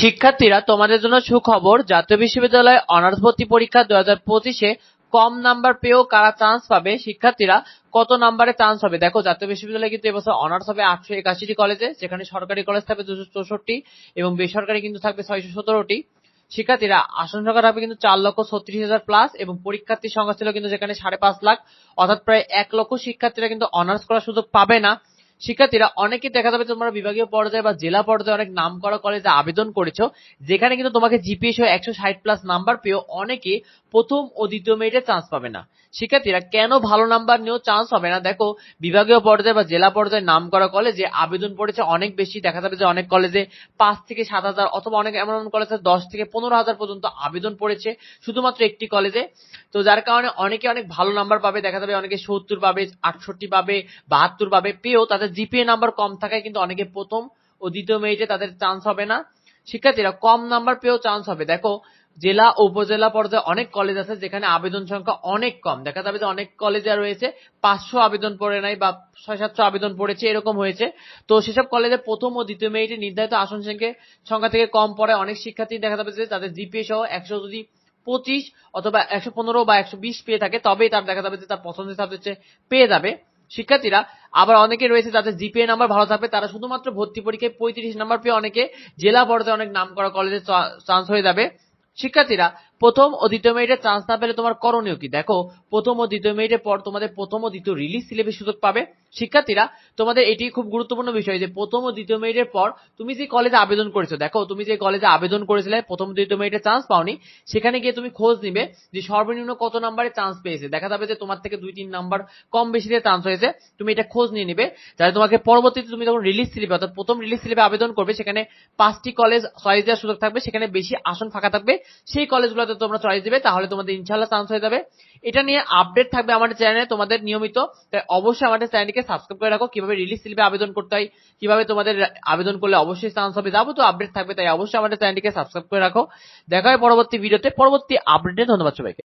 শিক্ষার্থীরা তোমাদের জন্য সুখবর, জাতীয় বিশ্ববিদ্যালয়ে অনার্স ভর্তি পরীক্ষা দু হাজার পঁচিশে কম নাম্বার পেয়েও কারা চান্স পাবে? শিক্ষার্থীরা কত নাম্বারে চান্স হবে? দেখো, জাতীয় বিশ্ববিদ্যালয়ে কিন্তু এবছর অনার্স হবে আটশো একাশিটি কলেজে যেখানে সরকারি কলেজ থাকবে দুশো চৌষট্টি এবং বেসরকারি কিন্তু থাকবে ছয়শো সতেরোটি। শিক্ষার্থীরা আসন সংখ্যা থাকবে কিন্তু চার লক্ষ ছত্রিশ হাজার প্লাস এবং পরীক্ষার্থীর সংখ্যা ছিল কিন্তু যেখানে সাড়ে পাঁচ লাখ। অর্থাৎ প্রায় এক লক্ষ শিক্ষার্থীরা কিন্তু অনার্স করার সুযোগ পাবে না। শিক্ষার্থীরা, অনেকে দেখা যাবে তোমরা বিভাগীয় পর্যায়ে বা জেলা পর্যায়ে অনেক নাম করা কলেজে আবেদন করেছ, যেখানে কিন্তু তোমাকে জিপিএ সহ একশো ষাট প্লাস নাম্বার পেয়েও অনেকে প্রথম ও দ্বিতীয় মেরিটে চান্স পাবে না। শিক্ষার্থীরা, কেন ভালো নাম্বার নিয়েও চান্স হবে না? দেখো, বিভাগীয় পর্যায়ে বা জেলা পর্যায়ে নাম করা কলেজে আবেদন পড়েছে অনেক বেশি, দেখা যাবে যে অনেক কলেজে পাঁচ থেকে সাত হাজার অথবা অনেক এমন এমন কলেজে দশ থেকে পনেরো হাজার পর্যন্ত আবেদন পড়েছে, শুধুমাত্র একটি কলেজে তো যার কারণে অনেকে অনেক ভালো নাম্বার পাবে, দেখা যাবে অনেকে সত্তর পাবে, আটষট্টি পাবে, বাহাত্তর পাবে, পেয়েও তাদের জিপিএ নাম্বার কম থাকায় কিন্তু অনেকে প্রথম ও দ্বিতীয় মেরিটে তাদের চান্স হবে না। শিক্ষার্থীরা কম নাম্বার পেয়েও চান্স হবে। দেখো, জেলা উপজেলা পর্যায়ে অনেক কলেজ আছে যেখানে আবেদন সংখ্যা অনেক কম। দেখা যাবে যে অনেক কলেজে রয়েছে, পাঁচশো আবেদন পড়ে নাই বা ছয় সাতশো আবেদন পড়েছে, এরকম হয়েছে। তো সেসব কলেজে প্রথম ও দ্বিতীয় মেরিটে নির্ধারিত আসন সংখ্যা সংখ্যা থেকে কম পড়ে অনেক শিক্ষার্থী দেখা যাবে যে তাদের জিপিএ সহ একশো যদি পঁচিশ অথবা একশো পনেরো বা একশো বিশ পেয়ে থাকে, তবেই তার দেখা যাবে যে তার পছন্দের সাবজেক্ট পেয়ে যাবে। শিক্ষার্থীরা, আবার অনেকে রয়েছে যাদের জিপিএ নাম্বার ভালো থাকবে, তারা শুধুমাত্র ভর্তি পরীক্ষায় পঁয়ত্রিশ নাম্বার পেয়ে অনেকে জেলা পর্যায়ে অনেক নাম করা কলেজে চান্স হয়ে যাবে। শিক্ষার্থীরা প্রথম ও দ্বিতীয় মেরিটে চান্স না পেলে তোমার করণীয় কি? দেখো, প্রথম ও দ্বিতীয় মেরিটের পর তোমাদের প্রথম ও দ্বিতীয় রিলিজ সিলেবে সুযোগ পাবে। শিক্ষার্থীরা, তোমাদের এটি খুব গুরুত্বপূর্ণ বিষয় যে প্রথম ও দ্বিতীয় মেরিটের পর তুমি যে কলেজে আবেদন করেছ, দেখো, তুমি যে কলেজে আবেদন করেছিলে, প্রথম দ্বিতীয় মেরিটে চান্স পাওনি, সেখানে গিয়ে তুমি খোঁজ নিবে যে সর্বনিম্ন কত নাম্বারে চান্স পেয়েছে। দেখা যাবে যে তোমার থেকে দুই, তিন নাম্বার কম বেশি দিয়ে চান্স হয়েছে, তুমি এটা খোঁজ নিয়ে নিবে। যাতে তোমাকে পরবর্তীতে তুমি যখন রিলিজ স্লিপে অর্থাৎ প্রথম রিলিজ স্লিপে আবেদন করবে, সেখানে পাঁচটি কলেজ চয়েস দেওয়ার সুযোগ থাকবে, সেখানে বেশি আসন ফাঁকা থাকবে, সেই কলেজগুলোতে তোমরা চয়েস দিবে, তাহলে তোমাদের ইনশাল্লাহ চান্স হয়ে যাবে। এটা নিয়ে আপডেট থাকবে আমাদের চ্যানেলে তোমাদের নিয়মিত। তাই অবশ্যই আমাদের চ্যানেলকে সাবস্ক্রাইব করে রাখো। কীভাবে রিলিজ স্লিপে আবেদন করতে হয়, কীভাবে তোমাদের আবেদন করলে অবশ্যই চান্স হবে। যাব তো আপডেট থাকবে, তাই অবশ্যই আমাদের চ্যানেলটিকে সাবস্ক্রাইব করে রাখো। দেখা হয় পরবর্তী ভিডিওতে পরবর্তী আপডেটে ধন্যবাদ সবাইকে।